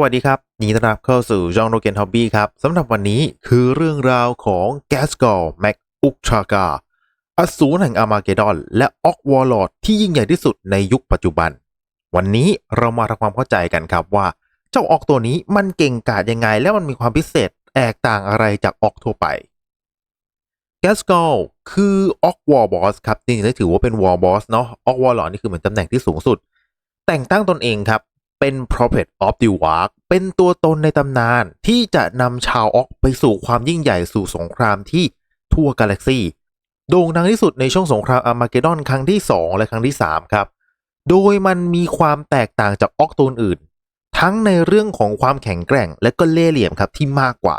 วัสดีครับยินดีต้อนรับเข้าสู่จองโรเกนฮอบบี้ครับสำหรับวันนี้คือเรื่องราวของแกสกอลแม็กอุกชากาอสูรแห่งอามาเกดอน และออกวอลลอดที่ยิ่งใหญ่ที่สุดในยุคปัจจุบัน วันนี้เรามาทำความเข้าใจกันครับว่า เจ้าออกตัวนี้มันเก่งกาจยังไง และมันมีความพิเศษแตกต่างอะไรจากออกทั่วไปแกสกอลคือออกวอลบอสครับจริงๆแล้วถือว่าเป็นวอลบอสเนาะออกวอลลอดนี่คือเหมือนตำแหน่งที่สูงสุด แต่งตั้งตนเองครับ เป็น Prophet of the Wark เป็นตัวตนในตำนานที่จะนำชาวออกไปสู่ความยิ่งใหญ่สู่สงครามที่ทั่วกาแล็กซีโด่งดังที่สุดในช่วงสงครามอาร์มาเกดอนครั้งที่ 2 และครั้งที่ 3 ครับ โดยมันมีความแตกต่างจากออกตัวอื่น ทั้งในเรื่องของความแข็งแกร่งและก็เล่ห์เหลี่ยมครับที่มากกว่า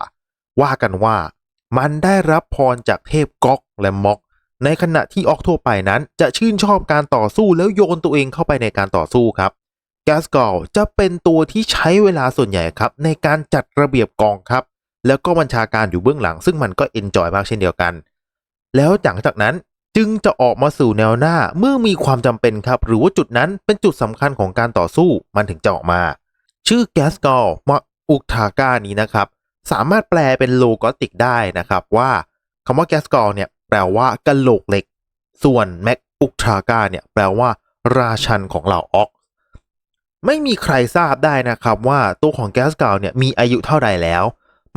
ว่ากันว่ามันได้รับพรจากเทพก๊อกและม็อก ในขณะที่ออกทั่วไปนั้นจะชื่นชอบการต่อสู้แล้วโยนตัวเองเข้าไปในการต่อสู้ครับ แกสกอลจะเป็นตัวที่ใช้เวลาส่วนใหญ่ครับ ในการจัดระเบียบกองครับ แล้วก็บัญชาการอยู่เบื้องหลัง ซึ่งมันก็เอนจอยมากเช่นเดียวกัน แล้วหลังจากนั้นจึงจะออกมาสู่แนวหน้าเมื่อมีความจำเป็นครับ หรือว่าจุดนั้นเป็นจุดสำคัญของการต่อสู้มันถึงจะออกมา ชื่อแกสกอลมาอุกทากานี้นะครับ สามารถแปลเป็นโลกอติกได้นะครับว่าคำว่าแกสกอลเนี่ยแปลว่ากะโหลกเหล็ก ส่วนแม็กอุกทากาเนี่ยแปลว่า ราชันของเหล่าออก ไม่มีใครทราบได้นะครับว่าตัวของแก๊สเก่าเนี่ยมีอายุเท่าใดแล้ว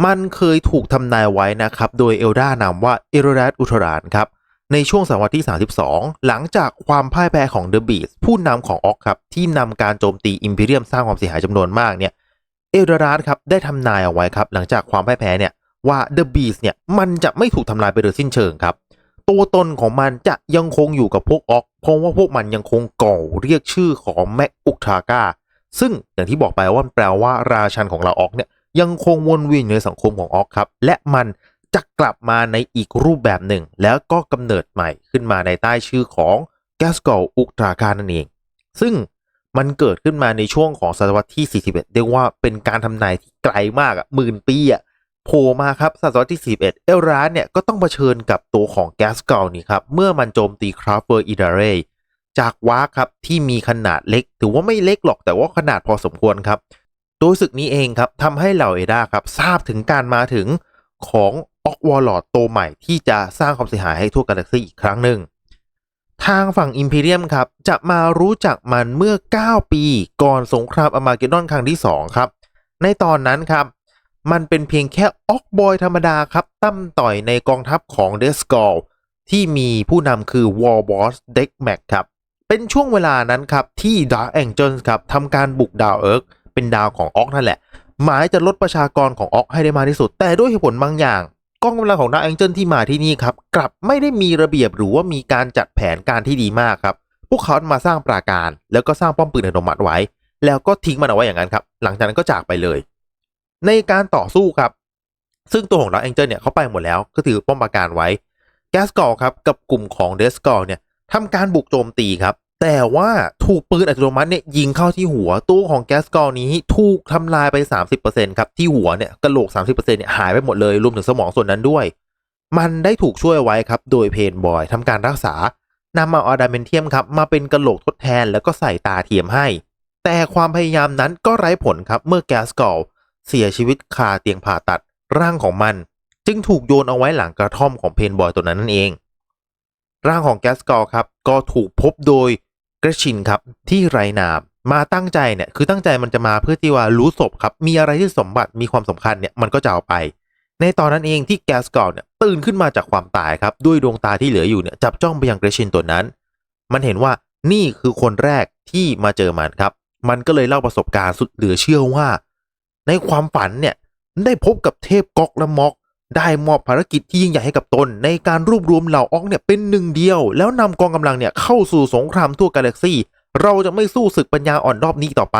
มันเคยถูกทำนายไว้นะครับโดยเอลดานามว่าเอโรดัสอุทรานครับในช่วงศตวรรษที่ 32 หลังจากความพ่ายแพ้ของเดอะบีสผู้นำของออกครับที่นำการโจมตีอิมพีเรียมสร้างความเสียหายจำนวนมากเนี่ยเอลดารัสครับได้ทำนายเอาไว้ครับหลังจากความพ่ายแพ้เนี่ยว่าเดอะบีสเนี่ยมันจะไม่ถูกทำลายไปโดยสิ้นเชิงครับ ตัวตนของมันจะยังคงอยู่กับพวกออกเพราะว่าพวกมันยังคงก่อเรียกชื่อของแม็กอุกทาก้า ซึ่งอย่างที่บอกไปว่าแปลว่าราชันของเราออกเนี่ยยังคงวนเวียนอยู่ในสังคมของออกครับ และมันจะกลับมาในอีกรูปแบบหนึ่ง แล้วก็กำเนิดใหม่ขึ้นมาในใต้ชื่อของแกสโกลอุกทากานั่นเอง ซึ่งมันเกิดขึ้นมาในช่วงของศตวรรษที่ 41 เรียกว่าเป็นการทำนายที่ไกลมากอะหมื่นปีอะโผล่มาครับศตวรรษที่ 41 เอลรานเนี่ยก็ต้องเผชิญกับตัวของแกสกลนี่ครับ เมื่อมันโจมตีคราฟเวอร์อิดาเร จากวาร์ครับที่มีขนาดเล็ก ถือว่าไม่เล็กหรอกแต่ว่าขนาดพอสมควรครับโดยศึกนี้เองครับทำให้เหล่าเอดาครับทราบถึงการมาถึงของออกวอลลอดตัวใหม่ที่จะสร้างความเสียหายให้ทั่วกาแล็กซี่อีกครั้งหนึ่งทางฝั่งอิมพีเรียมครับจะมารู้จักมันเมื่อ 9 ปีก่อนสงครามอมาเกดอนครั้งที่ 2 ครับ ในตอนนั้นครับ มันเป็นเพียงแค่ออกบอยธรรมดาครับตั้มต่อยในกองทัพของเดสกอลที่มีผู้นำคือวอลบอสเด็กแม็กครับ เป็นช่วงเวลานั้นครับที่ดาร์ a องเจิลครับทำการบุกดาวเอิร์กเป็นดาวของออกนั่นแหละ หมายจะลดประชากรของออกให้ได้มากที่สุด แต่ด้วยเหตุผลบางอย่างกองกำลังของดาร์ a องเจิลที่มาที่นี่ครับกลับไม่ได้มีระเบียบหรือว่ามีการจัดแผนการที่ดีมากครับพวกเขามาสร้างปราการ แล้วก็สร้างป้อมปืนอัตโนมัติไว้ แล้วก็ทิ้งมันเอาไว้อย่างนั้นครับ หลังจากนั้นก็จากไปเลย ในการต่อสู้ครับ ซึ่งตัวของดาร์ a องเจิลเนี่ยเขาไปหมดแล้วก็ถือป้อมปราการไว้แกสกอลครับกับกลุ่มของเดสกอลเนี่ย ทำการบุกโจมตีครับ แต่ว่าถูกปืนอัตโนมัติเนี่ยยิงเข้าที่หัวตัวของแกสกอนี้ถูกทำลายไป 30%ครับที่หัวเนี่ยกระโหลก 30%เนี่ยหายไปหมดเลยรวมถึงสมองส่วนนั้นด้วย มันได้ถูกช่วยไว้ครับโดยเพนบอยทำการรักษานำเอาอะดามนเทียมครับมาเป็นกระโหลกทดแทนแล้วก็ใส่ตาเทียมให้ แต่ความพยายามนั้นก็ไร้ผลครับเมื่อแกสกอลเสียชีวิตคาเตียงผ่าตัดร่างของมัน จึงถูกโยนเอาไว้หลังกระท่อมของเพนบอยตัวนั้นนั่นเอง ร่างของแกสกอลครับก็ถูกพบโดยเกรชินครับที่ไรนามมาตั้งใจเนี่ยคือตั้งใจมันจะมาเพื่อที่ว่ารู้ศพครับมีอะไรที่สมบัติมีความสำคัญเนี่ยมันก็จะเอาไป ในตอนนั้นเองที่แกสกอลเนี่ยตื่นขึ้นมาจากความตายครับด้วยดวงตาที่เหลืออยู่เนี่ยจับจ้องไปยังเกรชินตัวนั้น มันเห็นว่านี่คือคนแรกที่มาเจอมันครับ มันก็เลยเล่าประสบการณ์สุดเหลือเชื่อว่า ในความฝันเนี่ยได้พบกับเทพก๊อกและม็อก ได้มอบภารกิจที่ยิ่งใหญ่ให้กับตน ในการรวบรวมเหล่าออกเนี่ยเป็นหนึ่งเดียว แล้วนำกองกำลังเนี่ยเข้าสู่สงครามทั่วกาแล็กซี่ เราจะไม่สู้ศึกปัญญาอ่อนรอบนี้ต่อไป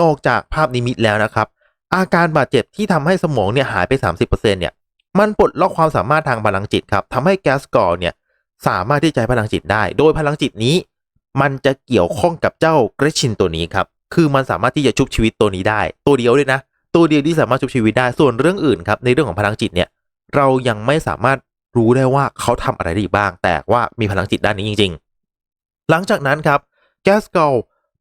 นอกจากภาพนิมิตแล้วนะครับ อาการบาดเจ็บที่ทำให้สมองเนี่ยหายไป 30%เนี่ยมันปลดล็อกความสามารถทางพลังจิตครับทำให้แกสกอร์เนี่ยสามารถที่จะใช้พลังจิตได้ โดยพลังจิตนี้ มันจะเกี่ยวข้องกับเจ้าเกรชินตัวนี้ครับ คือมันสามารถที่จะชุบชีวิตตัวนี้ได้ ตัวเดียวเลยนะ ตัวเดียวที่สามารถชุบชีวิตได้ส่วนเรื่องอื่นครับในเรื่องของพลังจิตเนี่ยเรายังไม่สามารถรู้ได้ว่าเขาทำอะไรได้บ้าง แต่ว่ามีพลังจิตด้านนี้จริง ๆ หลังจากนั้นครับแกสกล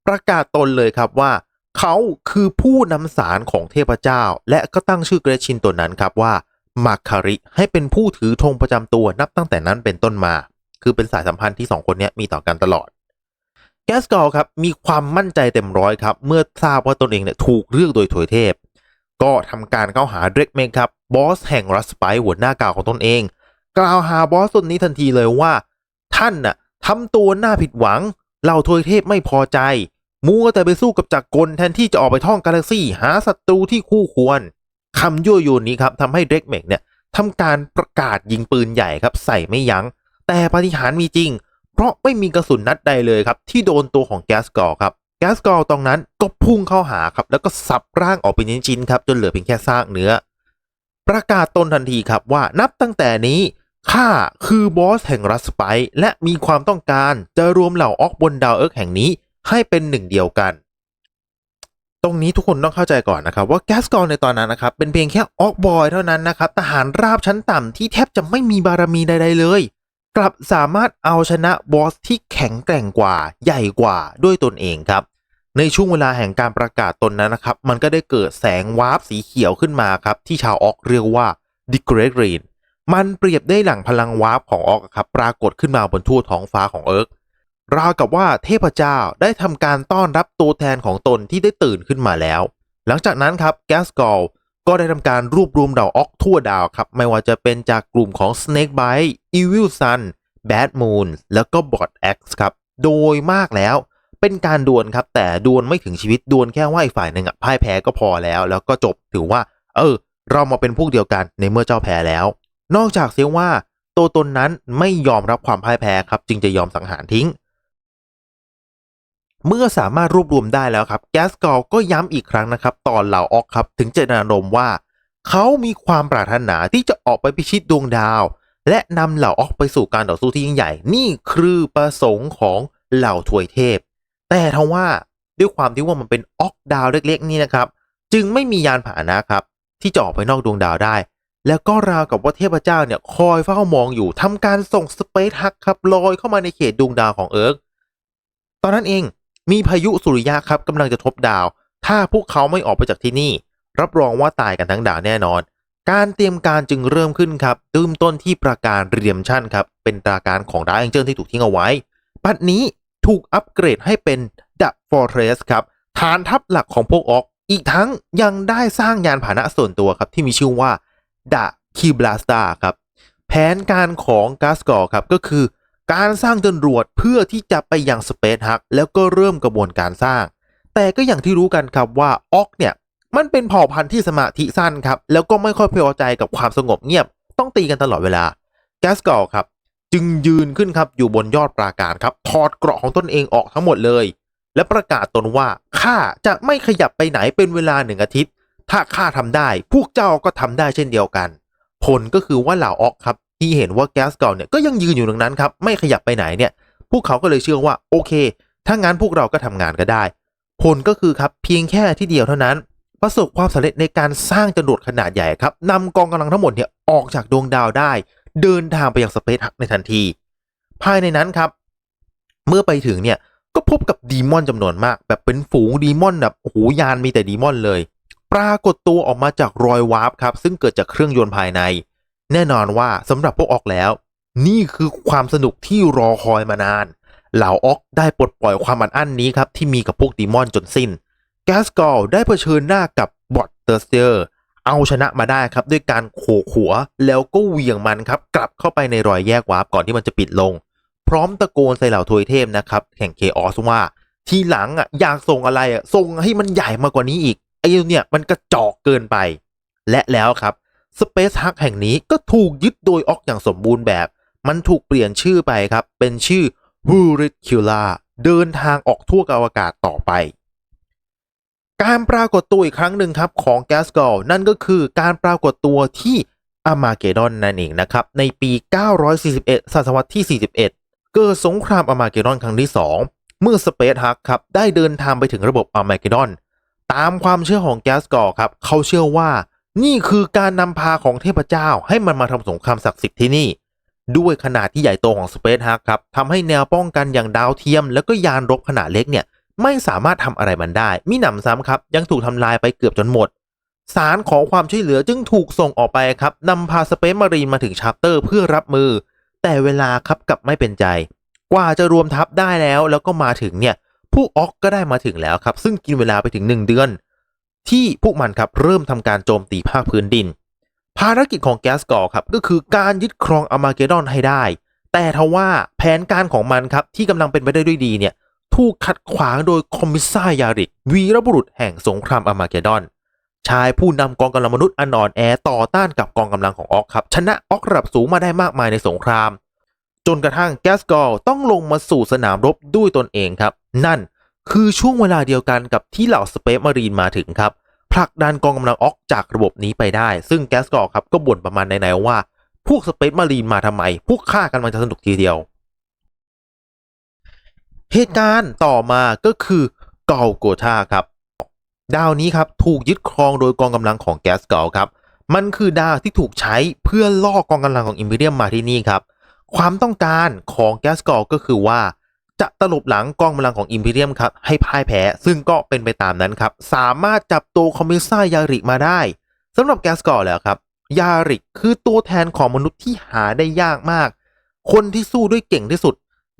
ประกาศตนเลยครับว่า เขาคือผู้นำสารของเทพเจ้า และก็ตั้งชื่อเกรชินตัวนั้นครับว่ามาคาริให้เป็นผู้ถือธงประจำตัวนับตั้งแต่นั้นเป็นต้นมา คือเป็นสายสัมพันธ์ที่สองคนนี้มีต่อกันตลอด แกสกอลครับมีความมั่นใจเต็มร้อยครับ เมื่อทราบว่าตนเองเนี่ยถูกเลือกโดยถวยเทพ ก็ทำการเข้าหาเดรกเมกครับบอสแห่งรัสไปหัวหน้าเก่าของตนเอง กล่าวหาบอสตนนี้ทันทีเลยว่า ท่านน่ะทำตัวหน้าผิดหวังเหล่าถวยเทพไม่พอใจมัวแต่ไปสู้กับจักรกลแทนที่จะออกไปท่องกาแล็กซี่หาศัตรูที่คู่ควรคำยั่วยวนนี้ครับทำให้เดรกเมกเนี่ยทำการประกาศยิงปืนใหญ่ครับใส่ไม่ยัง้ง แต่ปฏิหารมีจริง เพราะไม่มีกระสุนนัดใดเลยครับ ที่โดนตัวของแกสกอร์ครับ แกสกอร์ตรงนั้นก็พุ่งเข้าหาครับ แล้วก็สับร่างออกเป็นชิ้นๆครับ จนเหลือเพียงแค่ซากเนื้อ ประกาศตนทันทีครับว่านับตั้งแต่นี้ข้าคือบอสแห่งรัสไปร์และมีความต้องการจะรวมเหล่าออกบนดาวเอิร์กแห่งนี้ให้เป็นหนึ่งเดียวกัน ตรงนี้ทุกคนต้องเข้าใจก่อนนะครับ ว่าแกสกอร์ในตอนนั้นนะครับ เป็นเพียงแค่ออกบอยเท่านั้นนะครับทหารราบชั้นต่ำที่แทบจะไม่มีบารมีใดๆเลย กลับสามารถเอาชนะบอสที่แข็งแกร่งกว่าใหญ่กว่าด้วยตนเองครับ ในช่วงเวลาแห่งการประกาศตนนั้นนะครับ มันก็ได้เกิดแสงวาร์ปสีเขียวขึ้นมาครับ ที่ชาวออกเรียกว่า The Great Rain มันเปรียบได้หลังพลังวาร์ปของออกครับปรากฏขึ้นมาบนทั่วท้องฟ้าของเอิร์กราวกับว่าเทพเจ้าได้ทำการต้อนรับตัวแทนของตนที่ได้ตื่นขึ้นมาแล้ว หลังจากนั้นครับแกสกอล ก็ได้ทำการรวบรวมดาวออกทั่วดาวครับ ไม่ว่าจะเป็นจากกลุ่มของ Snakebite Evil Sun Bad Moon แล้วก็ Bot X ครับ โดยมากแล้วเป็นการดวลครับ แต่ดวลไม่ถึงชีวิตดวลแค่ว่าอีกฝ่ายหนึ่งอะพ่ายแพ้ก็พอแล้ว แล้วก็จบถือว่า เออ เรามาเป็นพวกเดียวกันในเมื่อเจ้าแพ้แล้ว นอกจากเสียว่าตัวตนนั้นไม่ยอมรับความพ่ายแพ้ครับ จึงจะยอมสังหารทิ้ง เมื่อสามารถรวบรวมได้แล้วครับ แกสกอลก็ย้ำอีกครั้งนะครับ ตอนเหล่าออกครับ ถึงเจตนารมณ์ว่า เขามีความปรารถนาที่จะออกไปพิชิตดวงดาว และนำเหล่าออกไปสู่การต่อสู้ที่ยิ่งใหญ่ นี่คือประสงค์ของเหล่าถวยเทพ แต่ทว่าด้วยความที่ว่ามันเป็นออกดาวเล็กๆ นี่นะครับ จึงไม่มียานพาหนะครับ ที่จะออกไปนอกดวงดาวได้ แล้วก็ราวกับว่าเทพเจ้าเนี่ยคอยเฝ้ามองอยู่ทำการส่งสเปซฮักครับลอยเข้ามาในเขตดวงดาวของเอิร์กตอนนั้นเอง มีพายุสุริยะครับกำลังจะทบดาว ถ้าพวกเขาไม่ออกไปจากที่นี่ รับรองว่าตายกันทั้งดาวแน่นอน การเตรียมการจึงเริ่มขึ้นครับตืมต้นที่ประการเรียมชั่นครับ เป็นปราการของดาร์แองเจิลที่ถูกทิ้งเอาไว้ ปัดนี้ถูกอัปเกรดให้เป็นดับฟอร์เทรสครับ ฐานทัพหลักของพวกออก อีกทั้งยังได้สร้างยานพาหนะส่วนตัวครับที่มีชื่อว่าดะคีบลาสตาครับ แผนการของกาสกอร์ครับก็คือ การสร้างจรวดเพื่อที่จะไปยังสเปซฮักแล้วก็เริ่มกระบวนการสร้าง แต่ก็อย่างที่รู้กันครับว่าออกเนี่ยมันเป็นเผ่าพันธุ์ที่สมาธิสั้นครับแล้วก็ไม่ค่อยพอใจกับความสงบเงียบ ต้องตีกันตลอดเวลาแกสกอร์ครับ จึงยืนขึ้นครับอยู่บนยอดปราการครับถอดเกราะของตนเองออกทั้งหมดเลย และประกาศตนว่าข้าจะไม่ขยับไปไหนเป็นเวลาหนึ่งอาทิตย์ ถ้าข้าทำได้ พวกเจ้าก็ทำได้เช่นเดียวกัน ผลก็คือว่าเหล่าออกครับ ที่เห็นว่าแก๊สกอร์เนี่ยก็ยังยืนอยู่ตรงนั้นครับไม่ขยับไปไหนเนี่ย พวกเขาก็เลยเชื่อว่าโอเค ถ้างั้นพวกเราก็ทำงานก็ได้ ผลก็คือครับเพียงแค่ที่เดียวเท่านั้น ประสบความสำเร็จในการสร้างจรวดขนาดใหญ่ครับนำกองกำลังทั้งหมดเนี่ยออกจากดวงดาวได้ เดินทางไปยังสเปซฮักในทันที ภายในนั้นครับ เมื่อไปถึงเนี่ยก็พบกับดีมอนจำนวนมาก แบบเป็นฝูงดีมอนแบบโอ้โหยานมีแต่ดีมอนเลย ปรากฏตัวออกมาจากรอยวาร์ปครับซึ่งเกิดจากเครื่องยนต์ภายใน แน่นอนว่าสำหรับพวกออกแล้ว นี่คือความสนุกที่รอคอยมานาน เหล่าออกได้ปลดปล่อยความอัดอั้นนี้ครับที่มีกับพวกดีมอนจนสิ้น แกสกอลได้เผชิญหน้ากับบอทเตอร์สเตอร์เอาชนะมาได้ครับด้วยการโขกหัวแล้วก็เหวี่ยงมันครับกลับเข้าไปในรอยแยกวาร์ปก่อนที่มันจะปิดลง พร้อมตะโกนใส่เหล่าทวยเทพนะครับแห่งเคออสว่า ทีหลังอะอยากส่งอะไรอะส่งให้มันใหญ่มากกว่านี้อีกไอ้เนี่ยมันกระจอกเกินไป และแล้วครับ สเปซฮักแห่งนี้ก็ถูกยึดโดยออกอย่างสมบูรณ์แบบ มันถูกเปลี่ยนชื่อไปครับ เป็นชื่อ h u r i c u l a เดินทางออกทั่วอวกาศต่อไป การปรากฏตัวอีกครั้งหนึ่งครับของแกสกอลนั่นก็คือการปรากฏตัวที่อามาเกดอนนั่นเองนะครับ ในปี 941 ศตวรรษที่ 41 เกิดสงครามอามาเกดอนครั้งที่ 2 เมื่อสเปซฮักครับ ได้เดินทางไปถึงระบบอามาเกดอน ตามความเชื่อของแกสกอลครับ เขาเชื่อว่า นี่คือการนำพาของเทพเจ้าให้มันมาทำสงครามศักดิ์สิทธิ์ที่นี่ ด้วยขนาดที่ใหญ่โตของสเปซฮักครับทำให้แนวป้องกันอย่างดาวเทียม แล้วก็ยานรบขนาดเล็กเนี่ยไม่สามารถทำอะไรมันได้มิหนำซ้ำครับยังถูกทำลายไปเกือบจนหมด สารขอความช่วยเหลือจึงถูกส่งออกไปครับนำพาสเปซมารีนมาถึงชาร์เตอร์เพื่อรับมือ แต่เวลาครับกลับไม่เป็นใจ กว่าจะรวมทัพได้แล้วแล้วก็มาถึงเนี่ย ผู้ออกก็ได้มาถึงแล้วครับ ซึ่งกินเวลาไปถึง 1 เดือน ที่พวกมันครับเริ่มทำการโจมตีภาคพื้นดิน ภารกิจของแกสกอร์ครับก็คือการยึดครองอามาเกดอนให้ได้ แต่ทว่าแผนการของมันครับที่กำลังเป็นไปได้ด้วยดีเนี่ยถูกขัดขวางโดยคอมมิสซายาริก วีรบุรุษแห่งสงครามอามาเกดอน ชายผู้นำกองกำลังมนุษย์อันอ่อนแอต่อต้านกับกองกำลังของออกครับ ชนะออกระดับสูงมาได้มากมายในสงคราม จนกระทั่งแกสกอร์ต้องลงมาสู่สนามรบด้วยตนเองครับ นั่น คือช่วงเวลาเดียวกันกับที่เหล่าสเปซมารีนมาถึงครับผลักดันกองกำลังออกจากระบบนี้ไปได้ ซึ่งแกสกอร์ครับก็บ่นประมาณในๆว่า พวกสเปซมารีนมาทำไม พวกข้ากันมันจะสนุกทีเดียว เหตุการณ์ต่อมาก็คือเกาโกธาครับ ดาวนี้ครับถูกยึดครองโดยกองกำลังของแกสเกลครับ มันคือดาวที่ถูกใช้เพื่อล่อกองกำลังของอิมพีเรียมมาที่นี่ครับ ความต้องการของแกสเกลก็คือว่า จะตลบหลังกองกำลังของอิมพีเรียมครับให้พ่ายแพ้ ซึ่งก็เป็นไปตามนั้นครับ สามารถจับตัวคอมมิสซายาริกมาได้สำหรับแกสเกลแล้วครับ ยาริกคือตัวแทนของมนุษย์ที่หาได้ยากมาก คนที่สู้ด้วยเก่งที่สุด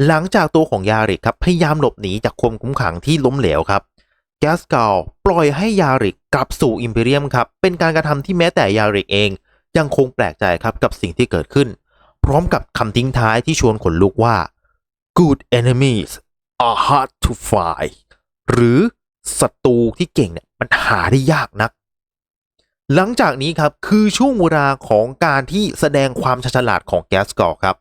หลังจากตัวของยาริกครับพยายามหลบหนีจากความคุ้มขังที่ล้มเหลวครับแกสกาลปล่อยให้ยาริกกลับสู่อิมพีเรียมครับเป็นการกระทำที่แม้แต่ยาริกเอง ยังคงแปลกใจครับกับสิ่งที่เกิดขึ้น พร้อมกับคำทิ้งท้ายที่ชวนขนลุกว่า good enemies are hard to find หรือศัตรูที่เก่งเนี่ยมันหาได้ยากนัก หลังจากนี้ครับคือช่วงเวลาของการที่แสดงความฉลาดของแกสกอลครับ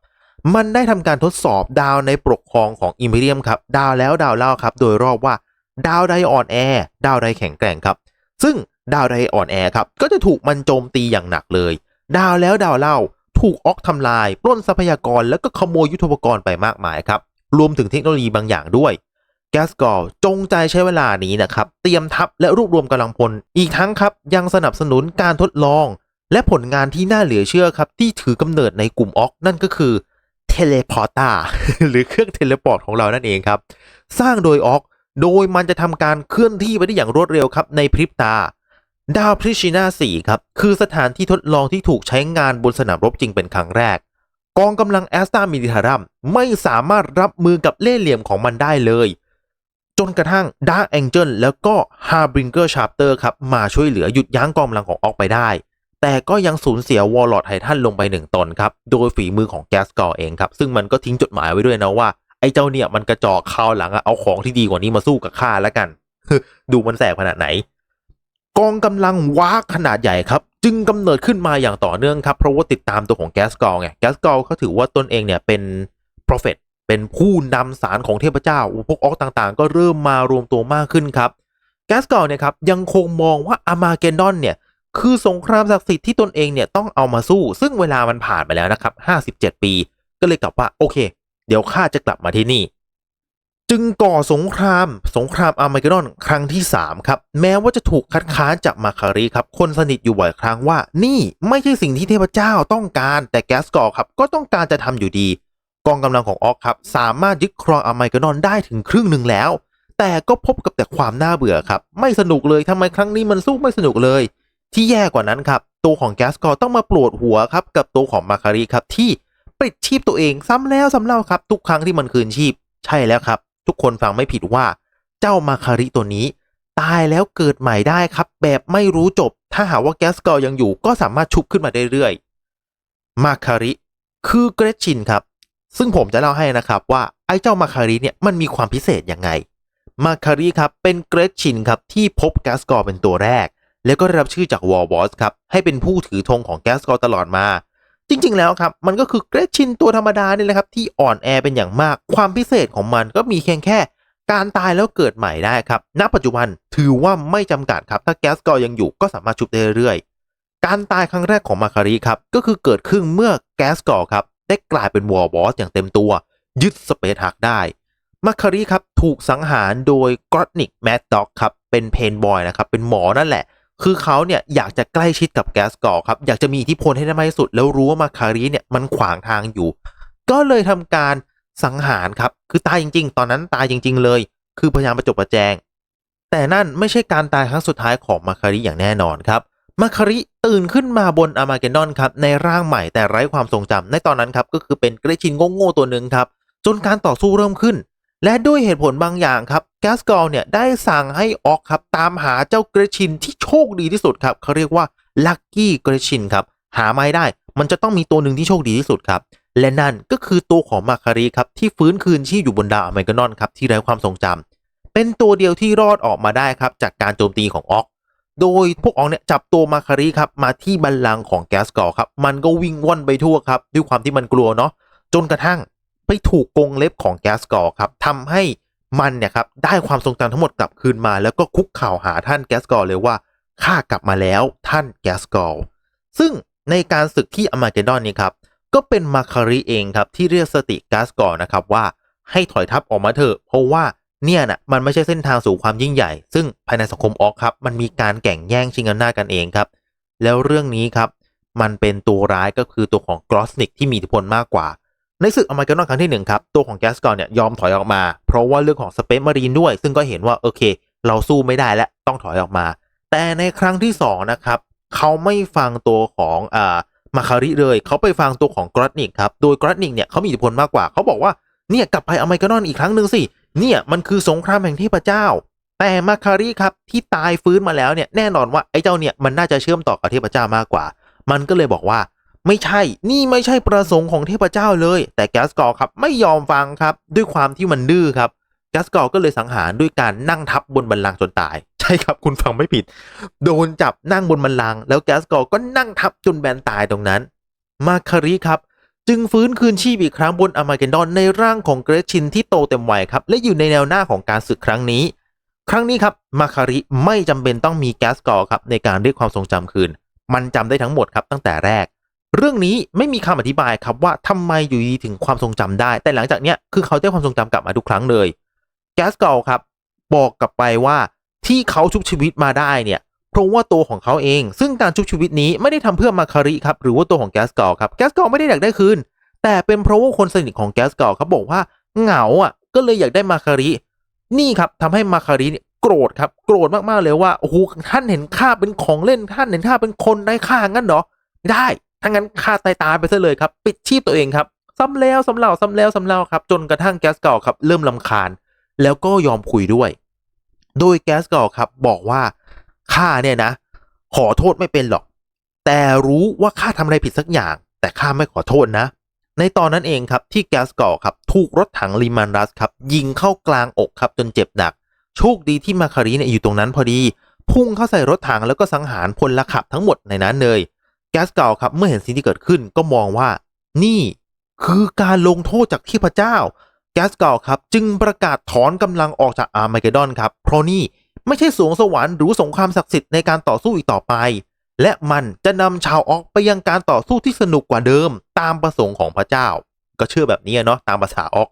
มันได้ทำการทดสอบดาวในปกครองของอิมพีเรียมครับ ดาวแล้วดาวเล่าครับ โดยรอบว่าดาวใดอ่อนแอ ดาวใดแข็งแกร่งครับ ซึ่งดาวใดอ่อนแอครับ ก็จะถูกมันโจมตีอย่างหนักเลย ดาวแล้วดาวเล่า ถูกออกทำลาย ปล้นทรัพยากรแล้วก็ขโมยยุทโธปกรณ์ไปมากมายครับ รวมถึงเทคโนโลยีบางอย่างด้วยแกสกอลจงใจใช้เวลานี้นะครับ เตรียมทัพและรวบรวมกำลังพล อีกทั้งครับ ยังสนับสนุนการทดลอง และผลงานที่น่าเหลือเชื่อครับ ที่ถือกำเนิดในกลุ่มออกนั่นก็คือเทเลพอร์ตาหรือเครื่องเทเลพอร์ตของเรานั่นเองครับ สร้างโดยออกโดยมันจะทำการเคลื่อนที่ไปได้อย่างรวดเร็วครับในพริบตา ดาวพริชินา4ครับ คือสถานที่ทดลองที่ถูกใช้งานบนสนามรบจริงเป็นครั้งแรก กองกำลังแอสตามิลิทารัมไม่สามารถรับมือกับเล่ห์เหลี่ยมของมันได้เลย จนกระทั่งดาร์แองเจิลแล้วก็ฮาร์บริงเกอร์ชาร์เตอร์ครับ มาช่วยเหลือหยุดยั้งกองกำลังของออกไปได้ แต่ก็ยังสูญเสียวอลลอดไททันลงไปหนึ่งตนครับ โดยฝีมือของแกสกอร์เองครับ ซึ่งมันก็ทิ้งจดหมายไว้ด้วยนะว่าไอ้เจ้าเนี่ยมันกระจอกคราวหลังอะเอาของที่ดีกว่านี้มาสู้กับข้าแล้วกันดูมันแสบขนาดไหน กองกำลังว้าขนาดใหญ่ครับ จึงกำเนิดขึ้นมาอย่างต่อเนื่องครับ เพราะว่าติดตามตัวของแกสกอลไงแกสกอลเขาถือว่าตนเองเนี่ยเป็น prophet เป็นผู้นำสารของเทพเจ้าพวกออกต่างๆ ก็เริ่มมารวมตัวมากขึ้นครับแกสกอลเนี่ยครับยังคงมองว่าอามาเกนดอนเนี่ยคือสงครามศักดิ์สิทธิ์ที่ตนเองเนี่ยต้องเอามาสู้ ซึ่งเวลามันผ่านไปแล้วนะครับ 57 ปี ก็เลยกลับว่าโอเค เดี๋ยวข้าจะกลับมาที่นี่ จึงก่อสงคราม สงครามอาร์มาเกดอนครั้งที่ 3 ครับ แม้ว่าจะถูกคัดค้านจากมาคารีครับ คนสนิทอยู่บ่อยครั้งว่า นี่ไม่ใช่สิ่งที่เทพเจ้าต้องการ แต่แกสกอร์ครับ ก็ต้องการจะทำอยู่ดี กองกำลังของออกครับ สามารถยึดครองอาร์มาเกดอนได้ถึงครึ่งหนึ่งแล้ว แต่ก็พบกับแต่ความน่าเบื่อครับ ไม่สนุกเลยทำไมครั้งนี้มันสู้ไม่สนุกเลย ที่แย่กว่านั้นครับ ตัวของแกสกอร์ต้องมาปวดหัวครับกับตัวของมาคารีครับที่ปิดชีพตัวเองซ้ำแล้วซ้ำเล่าครับ ทุกครั้งที่มันคืนชีพ ใช่แล้วครับ ทุกคนฟังไม่ผิดว่า เจ้ามาคาริตัวนี้ ตายแล้วเกิดใหม่ได้ครับ แบบไม่รู้จบ ถ้าหาว่าแกสกอร์ยังอยู่ก็สามารถชุบขึ้นมาได้เรื่อยๆมาคาริคือเกรชินครับ ซึ่งผมจะเล่าให้นะครับว่าไอ้เจ้ามาคาริเนี่ยมันมีความพิเศษยังไง มาคาริครับเป็นเกรชินครับที่พบแกสกอร์เป็นตัวแรก แล้วก็ได้รับชื่อจากวอลบอสครับให้เป็นผู้ถือธงของแกสกอร์ตลอดมา จริง ๆ แล้วครับ มันก็คือเกรชินตัวธรรมดานี่แหละครับ ที่อ่อนแอเป็นอย่างมาก ความพิเศษของมันก็มีเพียงแค่การตายแล้วเกิดใหม่ได้ครับ ณ ปัจจุบันถือว่าไม่จำกัดครับ ถ้าแก๊สกอร์ยังอยู่ก็สามารถชุบได้เรื่อยๆ การตายครั้งแรกของมาคารีครับ ก็คือเกิดขึ้นเมื่อแก๊สกอร์ครับ ได้กลายเป็นวอลบอสอย่างเต็มตัว ยึดสเปซฮักได้ มาคารีครับ ถูกสังหารโดยกรอตนิกแมดด็อกครับ เป็นเพนบอยนะครับ เป็นหมอนั่นแหละ คือเขาเนี่ยอยากจะใกล้ชิดกับแกสกอครับ อยากจะมีอิทธิพลให้ได้มากที่สุด แล้วรู้ว่ามาคารีเนี่ยมันขวางทางอยู่ ก็เลยทำการสังหารครับ คือตายจริง ๆ ตอนนั้นตายจริง ๆ เลย คือพยายามประจบประแจง แต่นั่นไม่ใช่การตายครั้งสุดท้ายของมาคาริอย่างแน่นอนครับ มาคาริตื่นขึ้นมาบนอามาเกดดอนครับในร่างใหม่แต่ไร้ความทรงจำในตอนนั้นครับก็คือเป็นเกรชินโง่ๆตัวหนึ่งครับ จนการต่อสู้เริ่มขึ้น และด้วยเหตุผลบางอย่างครับแกสกอลเนี่ยได้สั่งให้ออกครับตามหาเจ้าเกรชินที่โชคดีที่สุดครับเขาเรียกว่าลัคกี้เกรชินครับหาไม่ได้ มันจะต้องมีตัวหนึ่งที่โชคดีที่สุดครับและนั่นก็คือตัวของมาคาริครับที่ฟื้นคืนชีพอยู่บนดาวอเมริกานอนครับที่ไร้ความทรงจำเป็นตัวเดียวที่รอดออกมาได้ครับจากการโจมตีของออกโดยพวกออกเนี่ยจับตัวมาคาริครับมาที่บัลลังก์ของแกสกอลครับมันก็วิ่งว่อนไปทั่วครับด้วยความที่มันกลัวเนาะจนกระทั่ง ไปถูกกงเล็บของแกสกอลครับทำให้มันเนี่ยครับได้ความทรงจำทั้งหมดกลับคืนมา แล้วก็คุกเข่าหาท่านแกสกอลเลยว่าข้ากลับมาแล้วท่านแกสกอลซึ่งในการศึกที่อมาเกดอนนี้ครับก็เป็นมาคาริเองครับที่เรียกสติก๊าสก่อนนะครับว่าให้ถอยทัพออกมาเถอะเพราะว่าเนี่ยนะมันไม่ใช่เส้นทางสู่ความยิ่งใหญ่ ซึ่งภายในสังคมออกครับ มันมีการแข่งแย่งชิงอำนาจกันเองครับ แล้วเรื่องนี้ครับ มันเป็นตัวร้ายก็คือตัวของกรอสนิกที่มีอิทธิพลมากกว่า ในศึกอเมริกันครั้งที่หนึ่งครับ ตัวของแกสกอนเนี่ยยอมถอยออกมา เพราะว่าเรื่องของสเปซมารีนด้วย ซึ่งก็เห็นว่าโอเค เราสู้ไม่ได้และต้องถอยออกมา แต่ในครั้งที่สองนะครับ เขาไม่ฟังตัวของอ่ามาคาริเลย เขาไปฟังตัวของกรอตนิกครับ โดยกรอตนิกเนี่ยเขามีอิทธิพลมากกว่า เขาบอกว่าเนี่ยกลับไปอเมริกานอนอีกครั้งหนึ่งสิ เนี่ยมันคือสงครามแห่งเทพเจ้า แต่มาคาริครับที่ตายฟื้นมาแล้วเนี่ยแน่นอนว่าไอ้เจ้าเนี่ยมันน่าจะเชื่อมต่อกับเทพเจ้ามากกว่า มันก็เลยบอกว่า ไม่ใช่ นี่ไม่ใช่ประสงค์ของเทพเจ้าเลย แต่แกสกอร์ครับไม่ยอมฟังครับ ด้วยความที่มันดื้อครับแกสกอร์ก็เลยสังหารด้วยการนั่งทับบนบัลลังจนตาย ใช่ครับคุณฟังไม่ผิด โดนจับนั่งบนบัลลัง แล้วแกสกอร์ก็นั่งทับจนแบนตายตรงนั้น มาคาริครับ จึงฟื้นคืนชีพอีกครั้งบนอามาเกนดอนในร่างของเกรชินที่โตเต็มวัยครับและอยู่ในแนวหน้าของการศึกครั้งนี้ ครั้งนี้ครับมาคาริไม่จำเป็นต้องมีแกสกอร์ครับในการเรียกความทรงจำคืน มันจำได้ทั้งหมดครับตั้งแต่แรก เรื่องนี้ไม่มีคำอธิบายครับว่าทำไมอยู่ดีถึงความทรงจำได้ แต่หลังจากเนี้ยคือเขาได้ความทรงจำกลับมาทุกครั้งเลย แกสกอร์ครับ บอกกลับไปว่าที่เขาชุบชีวิตมาได้เนี่ยเพราะว่าตัวของเขาเอง ซึ่งการชุบชีวิตนี้ไม่ได้ทำเพื่อมาคาริครับหรือว่าตัวของแกสกอร์ครับแกสกอร์ไม่ได้อยากได้คืน แต่เป็นเพราะว่าคนสนิทของแกสกอร์เขาบอกว่าเหงาอะก็เลยอยากได้มาคารินี่ครับทำให้มาคาริเนี่ยโกรธครับโกรธมากๆเลยว่าโอ้โหท่านเห็นข้าเป็นของเล่นท่านเห็นข้าเป็นคนได้ค่างั้นเหรอได้ ถ้างั้นฆ่าตายตายไปซะเลยครับ ปิดชีพตัวเองครับซ้ำแล้วซ้ำเล่าซ้ำแล้วซ้ำเล่าครับ จนกระทั่งแกสกอร์ครับเริ่มลำคาญ แล้วก็ยอมคุยด้วย โดยแกสกอร์ครับบอกว่าข้าเนี่ยนะ ขอโทษไม่เป็นหรอก แต่รู้ว่าข้าทำอะไรผิดสักอย่าง แต่ข้าไม่ขอโทษนะ ในตอนนั้นเองครับที่แกสกอครับถูกรถถังลิมันรัสครับยิงเข้ากลางอกครับจนเจ็บหนัก โชคดีที่มาคารีเนี่ยอยู่ตรงนั้นพอดี พุ่งเข้าใส่รถถังแล้วก็สังหารพลขับทั้งหมดในนั้นเลย กสเกอร์ครับ เมื่อเห็นสิ่งที่เกิดขึ้นก็มองว่า นี่คือการลงโทษจากที่พระเจ้า แกสเกอลครับ จึงประกาศถอนกำลังออกจากอาร์มาเกดอนครับ เพราะนี่ไม่ใช่สวงสวรรค์หรือสงครามศักดิ์สิทธิ์ในการต่อสู้อีกต่อไป และมันจะนำชาวออกไปยังการต่อสู้ที่สนุกกว่าเดิม ตามประสงค์ของพระเจ้า ก็เชื่อแบบนี้เนาะตามภาษาออก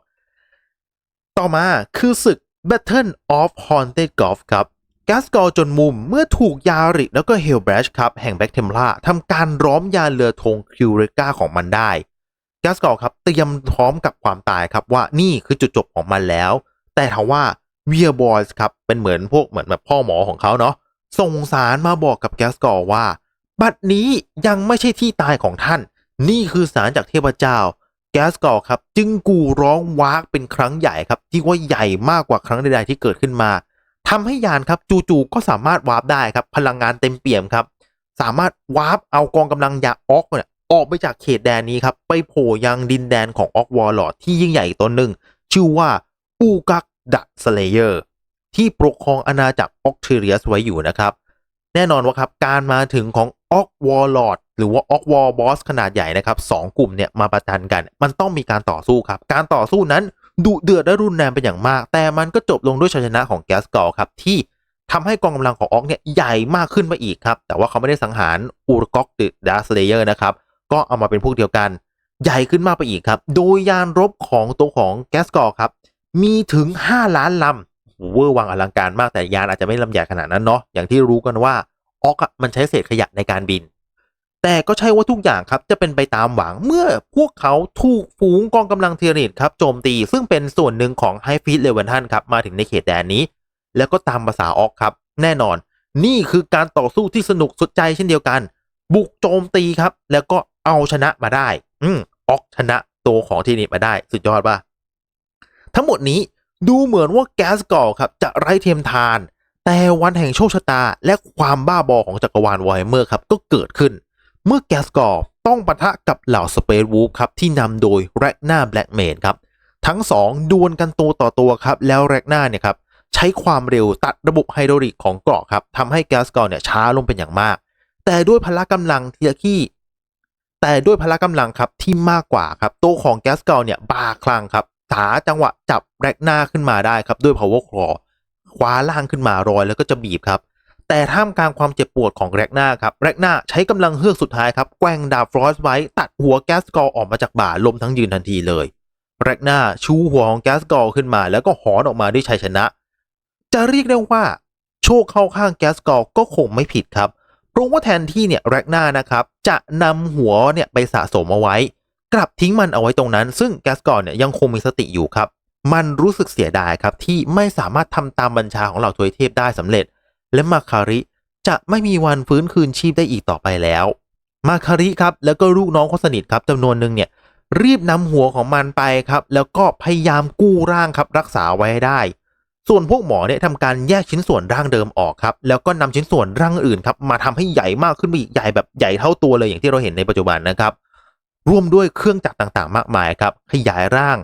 ต่อมาคือศึก Battle of Haunted Golf ครับ กสกอจนมุมเมื่อถูกยาริแล้วก็เฮลแบรชครับแห่งแบ็กเทมล่าทำการร้อมยาเรือธงคิวเรกาของมันได้แกสกอครับเตรียมพร้อมกับความตายครับว่านี่คือจุดจบของมันแล้ว แต่ทว่าเวียบอยส์ครับเป็นเหมือนพวกเหมือนแบบพ่อหมอของเขาเนาะส่งสารมาบอกกับแกสกอลว่า บัดนี้ยังไม่ใช่ที่ตายของท่าน นี่คือสารจากเทพเจ้า แกสกอลครับ จึงกูร้องวากเป็นครั้งใหญ่ครับ ที่ว่าใหญ่มากกว่าครั้งใดๆที่เกิดขึ้นมา ทำให้ยานครับจู่ๆก็สามารถวาร์ปได้ครับพลังงานเต็มเปี่ยมครับ สามารถวาร์ปเอากองกำลังยาออกเนี่ยออกไปจากเขตแดนนี้ครับไปโผล่ยังดินแดนของออกวอลลอดที่ยิ่งใหญ่อีกตนหนึ่งชื่อว่าอูกักดักสเลเยอร์ที่ปกครองอาณาจักรออกเทเรียสไว้อยู่นะครับ แน่นอนว่าครับการมาถึงของออกวอลลอดหรือว่าออกวอลบอสขนาดใหญ่นะครับสองกลุ่มเนี่ยมาประจันกัน มันต้องมีการต่อสู้ครับ การต่อสู้นั้น ดุเดือดและรุนแรงเป็นอย่างมาก แต่มันก็จบลงด้วยชัยชนะของแกสกอลครับที่ทำให้กองกำลังของออกเนี่ยใหญ่มากขึ้นมาอีกครับ แต่ว่าเขาไม่ได้สังหารอูรกอกดิดาสเลเยอร์นะครับ ก็เอามาเป็นพวกเดียวกัน ใหญ่ขึ้นมากไปอีกครับ โดยยานรบของตัวของแกสกอร์ครับ มีถึง 5 ล้านลำเวอร์วังอลังการมากแต่ยานอาจจะไม่ลำใหญ่ขนาดนั้นเนาะอย่างที่รู้กันว่าออกมันใช้เศษขยะในการบิน แต่ก็ใช่ว่าทุกอย่างครับจะเป็นไปตามหวังเมื่อพวกเขาถูกฝูงกองกำลังเทียริตครับโจมตีซึ่งเป็นส่วนหนึ่งของไฮฟีดเลเวนทันครับมาถึงในเขตแดนนี้ แล้วก็ตามภาษาออกครับ แน่นอน นี่คือการต่อสู้ที่สนุกสุดใจเช่นเดียวกัน บุกโจมตีครับ แล้วก็เอาชนะมาได้ อืมออกชนะตัวของทีนิตมาได้สุดยอดป่ะทั้งหมดนี้ดูเหมือนว่าแกสกอลครับจะไร้เทียมทาน แต่วันแห่งโชคชะตาและความบ้าบอของจักรวาลไวเมอร์ครับก็เกิดขึ้น เมื่อแกสกอลต้องปะทะกับเหล่าสเปซวูฟครับที่นำโดยแร็กนาแบล็กเมนครับทั้งสองดวลกันตัวต่อตัวครับแล้วแร็กนาเนี่ยครับใช้ความเร็วตัดระบบไฮดรอลิกของเกราะครับทำให้แกสกอลเนี่ยช้าลงเป็นอย่างมาก แต่ด้วยพละกำลังเที่ที่แต่ด้วยพละกำลังครับที่มากกว่าครับตัวของแกสกอลเนี่ยบาคลังครับหาจังหวะจับแร็กนาขึ้นมาได้ครับด้วย power claw คว้าล่างขึ้นมารอยแล้วก็จะบีบครับ แต่ท่ามกลางความเจ็บปวดของแร็กนาครับแร็กนาใช้กำลังเฮือกสุดท้ายครับแกว่งดาบฟรอสไว้ตัดหัวแกสกอออกมาจากบ่าลมทั้งยืนทันทีเลยแร็กนาชูหัวของแกสกอขึ้นมา แล้วก็หอนออกมาด้วยชัยชนะ จะเรียกได้ว่า โชคเข้าข้างแกสกอก็คงไม่ผิดครับเพราะว่าแทนที่เนี่ยแร็กนานะครับจะนำหัวเนี่ยไปสะสมเอาไว้ กลับทิ้งมันเอาไว้ตรงนั้น ซึ่งแกสกอเนี่ยยังคงมีสติอยู่ครับ มันรู้สึกเสียดายครับที่ไม่สามารถทำตามบัญชาของเหล่าทวยเทพได้สำเร็จ และมาคาริจะไม่มีวันฟื้นคืนชีพได้อีกต่อไปแล้ว มาคาริครับแล้วก็ลูกน้องคนสนิทครับจำนวนหนึ่งเนี่ยรีบนำหัวของมันไปครับ แล้วก็พยายามกู้ร่างครับรักษาไว้ให้ได้ ส่วนพวกหมอเนี่ยทำการแยกชิ้นส่วนร่างเดิมออกครับ แล้วก็นำชิ้นส่วนร่างอื่นครับมาทำให้ใหญ่มากขึ้นไปอีกใหญ่แบบใหญ่เท่าตัวเลยอย่างที่เราเห็นในปัจจุบันนะครับ ร่วมด้วยเครื่องจักรต่างๆ มากมายครับ ขยายร่าง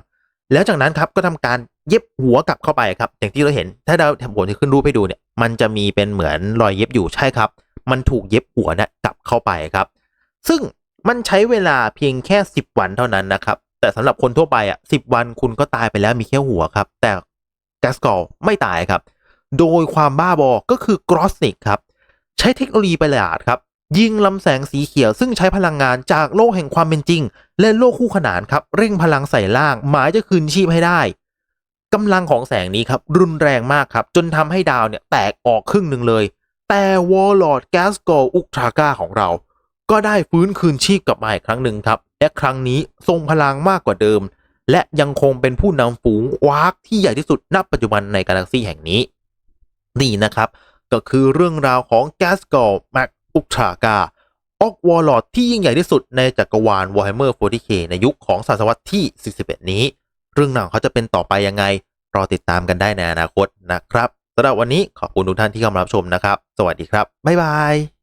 แล้วจากนั้นครับก็ทำการเย็บหัวกลับเข้าไปครับ อย่างที่เราเห็น ถ้าเราผมจะขึ้นรูปให้ดูเนี่ย มันจะมีเป็นเหมือนรอยเย็บอยู่ใช่ครับ มันถูกเย็บหัวนี่ยกลับเข้าไปครับ ซึ่งมันใช้เวลาเพียงแค่ 10 วันเท่านั้นนะครับ แต่สำหรับคนทั่วไปอะสิวันคุณก็ตายไปแล้วมีแค่หัวครับ แต่แกสกอลไม่ตายครับ โดยความบ้าบอก็คือกรอสนิกครับ ใช้เทคโนโลยีประหลาดครับ ยิงลำแสงสีเขียวซึ่งใช้พลังงานจากโลกแห่งความเป็นจริง และโลกคู่ขนานครับ เร่งพลังใส่ล่าง หมายจะคืนชีพให้ได้กำลังของแสงนี้ครับรุนแรงมากครับ จนทำให้ดาวเนี่ยแตกออกครึ่งหนึ่งเลย แต่วอลลอดแกสโกอุกทราก้าของเรา ก็ได้ฟื้นคืนชีพกลับมาอีกครั้งหนึ่งครับ และครั้งนี้ทรงพลังมากกว่าเดิม และยังคงเป็นผู้นำฝูงวากที่ใหญ่ที่สุดณปัจจุบันในกาแล็กซีแห่งนี้ นี่นะครับ ก็คือเรื่องราวของแกสโกแม็ก อุกทากาออกวอลลอดที่ยิ่งใหญ่ที่สุดในจักรวาล Warhammer 40K ในยุคของศตวรรษที่ 41 นี้ เรื่องหนังเขาจะเป็นต่อไปยังไง รอติดตามกันได้ในอนาคตนะครับสำหรับวันนี้ขอบคุณทุกท่านที่เข้ามารับชมนะครับ สวัสดีครับ บ๊ายบาย